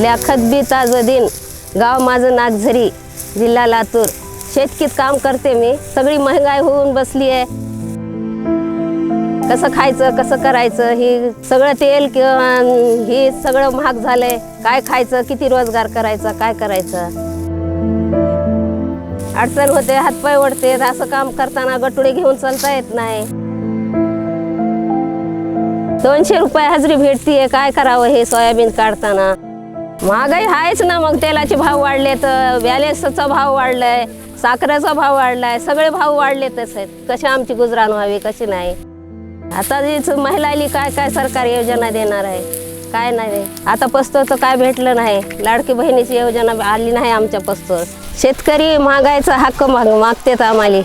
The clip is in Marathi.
ल्याखत बी दिन. गाव माझं नागझरी जिल्हा लातूर. शेतकीत काम करते मी सगळी महागाई होऊन बसली आहे. कसं खायचं कसं करायचं ही सगळं तेल किंवा हे सगळं महाग झालंय. काय खायचं किती रोजगार करायचा काय करायचं? अडचण होते हातपाय ओढते असं काम करताना गटुडे घेऊन चालता येत नाही. दोनशे रुपये हजरी भेटतीये काय करावं हे सोयाबीन काढताना? महागाई आहेच ना मग तेलाचे भाव वाढले तर बॅलेन्सचा भाव वाढलाय साखरेचा भाव वाढलाय सगळे भाव वाढलेतच आहेत कशी आमची गुजराण व्हावी कशी नाही? आता जीच महिलाली काय काय सरकार योजना देणार आहे? काय नाही. आता पस्तोर तर काय भेटलं नाही. लाडकी बहिणीची योजना आली नाही आमच्या पस्तोर. शेतकरी महागाईचा हक्क माग मागतेत आम्हाला.